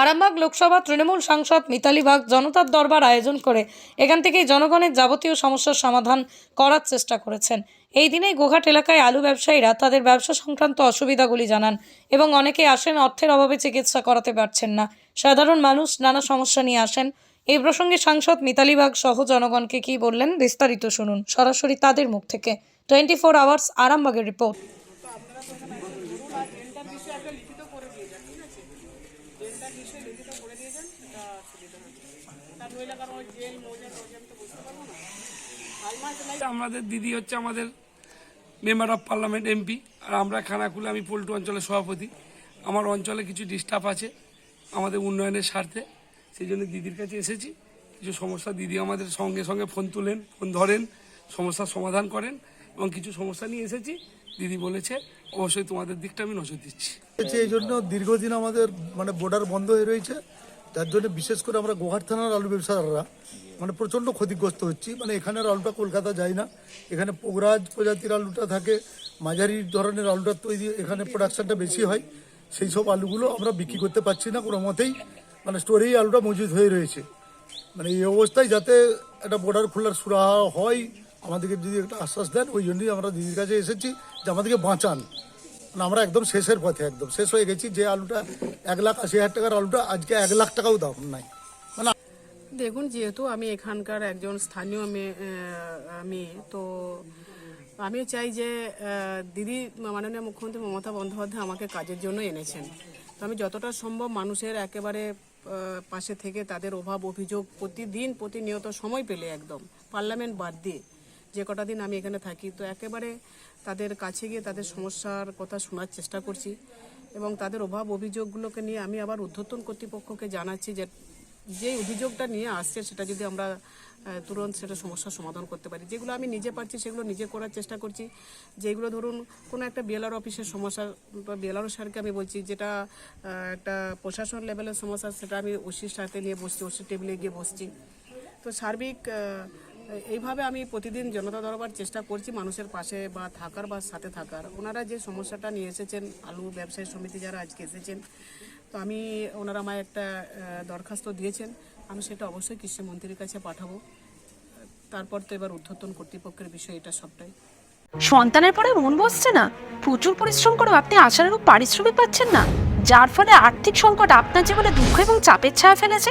আরামবাগ লোকসভা তৃণমূল সাংসদ মিতালি বাগ জনতার দরবার আয়োজন করে এখান থেকেই জনগণের যাবতীয় সমস্যার সমাধান করার চেষ্টা করেছেন। এই দিনেই গোঘাট এলাকায় আলু ব্যবসায়ীরা তাদের ব্যবসা সংক্রান্ত অসুবিধাগুলি জানান এবং অনেকে আসেন অর্থের অভাবে চিকিৎসা করাতে পারছেন না। সাধারণ মানুষ নানা সমস্যা নিয়ে আসেন। এই প্রসঙ্গে সাংসদ মিতালি বাগ সহ জনগণকে কি বললেন বিস্তারিত শুনুন সরাসরি তাদের মুখ থেকে। টোয়েন্টি ফোর আওয়ার্স আরামবাগের রিপোর্ট। বিষয়ে একটা লিখিত করে সেটা সুবিধা হবে তার নইলে কারণ ওই জেল তো বুঝতে পারব না। আমাদের দিদি হচ্ছে আমাদের মেম্বার অফ পার্লামেন্ট এমপি আর আমরা খানাকুলে, আমি পল্টু অঞ্চলের সভাপতি। আমার অঞ্চলে কিছু ডিস্টার্ব আছে আমাদের উন্নয়নের স্বার্থে। সেই জন্য দিদির কাছে এসেছি। কিছু সমস্যা দিদি আমাদের সঙ্গে সঙ্গে ফোন তুলেন ফোন ধরেন, সমস্যার সমাধান করেন। এবং কিছু সমস্যা নিয়ে এসেছি। দিদি বলেছে, অবশ্যই তোমাদের দিকটা আমি নজর দিচ্ছি। এই জন্য দীর্ঘদিন আমাদের মানে বর্ডার বন্ধ হয়ে রয়েছে। যার জন্য বিশেষ করে আমরা গোহাট থানার আলু ব্যবসাদাররা মানে প্রচণ্ড ক্ষতিগ্রস্ত হচ্ছি। মানে এখানের আলুটা কলকাতা যায় না। এখানে পোগরাজ প্রজাতির আলুটা থাকে, মাঝারি ধরনের আলুটা তৈরি এখানে প্রোডাকশনটা বেশি হয়। সেই সব আলুগুলো আমরা বিক্রি করতে পারছি না কোনো মতেই। মানে স্টোরেই আলুটা মজুদ হয়ে রয়েছে। মানে এই অবস্থায় যাতে একটা বর্ডার খোলার সুরাহা হয় আমাদেরকে যদি একটা আশ্বাস দেন, ওই জন্যই আমরা দিদির কাছে এসেছি যে আমাদেরকে বাঁচান। আমরা একদম শেষের পথে, একদম শেষ হয়ে গেছি। যে আলুটা এক লাখ আশি হাজার টাকার আলুটা আজকে এক লাখ টাকাও দাম নাই। মানে দেখুন, যেহেতু আমি এখানকার একজন স্থানীয় মেয়ে তো আমি চাই যে দিদি, মাননীয় মুখ্যমন্ত্রী মমতা বন্দ্যোপাধ্যায় আমাকে কাজের জন্য এনেছেন। তো আমি যতটা সম্ভব মানুষের একেবারে পাশে থেকে তাদের অভাব, অভিযোগ প্রতিদিন প্রতিনিয়ত সময় পেলে একদম। পার্লামেন্ট বাদ দিয়ে। যে কটা দিন আমি এখানে থাকি, তো একেবারে তাদের কাছে গিয়ে তাদের সমস্যার কথা শোনার চেষ্টা করছি এবং তাদের অভাব অভিযোগগুলোকে নিয়ে আমি আবার ঊর্ধ্বতন কর্তৃপক্ষকে জানাচ্ছি যে যে অভিযোগটা নিয়ে আসছে সেটা যদি আমরা তুরন্ত সেটা সমস্যার সমাধান করতে পারি। যেগুলো আমি নিজে পারছি সেগুলো নিজে করার চেষ্টা করছি। যেগুলো ধরুন কোনো একটা বিএলআর অফিসের সমস্যা বা বিএলআর স্যারকে আমি বলছি যেটা একটা প্রশাসন লেভেলের সমস্যা সেটা আমি ওসির সাথে নিয়ে বসছি, ওসির টেবিলে গিয়ে বসছি। তো সার্বিক এইভাবে আমি প্রতিদিন জনতা দরবার চেষ্টা করছি মানুষের পাশে বা থাকার বা সাথে থাকার। ওনারা যে সমস্যাটা নিয়ে এসেছেন, আলু ব্যবসায়ী সমিতি যারা আজকে এসেছেন, তো আমি ওনারা আমায় একটা দরখাস্ত দিয়েছেন। আমি সেটা অবশ্যই কৃষিমন্ত্রীর কাছে পাঠাবো। তারপর তো এবার ঊর্ধ্বতন কর্তৃপক্ষের বিষয় এটা সবটাই। সন্তানের পরে মন বসছে না। প্রচুর পরিশ্রম করেও আপনি আশানুরূপ পারিশ্রমিক পাচ্ছেন না। যার ফলে আর্থিক সংকট আপনার জীবনে দুঃখ এবং চাপের ছায়া ফেলেছে।